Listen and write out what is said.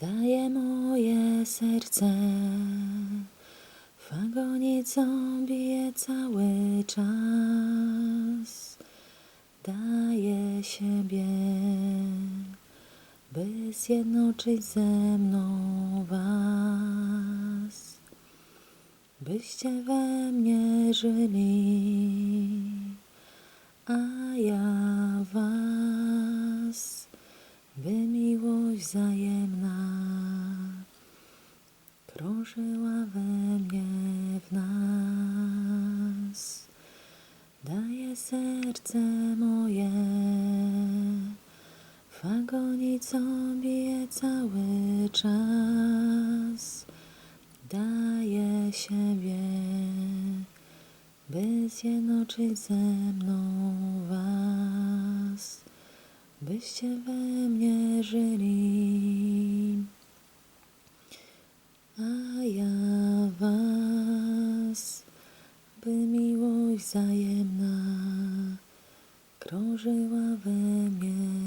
Daję moje serce w agonii, co bije cały czas. Daję siebie, by zjednoczyć ze mną was. Byście we mnie żyli, a ja was, by miłość wzajemna krążyła we mnie w nas. Daję serce moje w co bije cały czas. Daję siebie, by zjednoczyć ze mną was, byście we mnie żyli, a ja was, by miłość wzajemna krążyła we mnie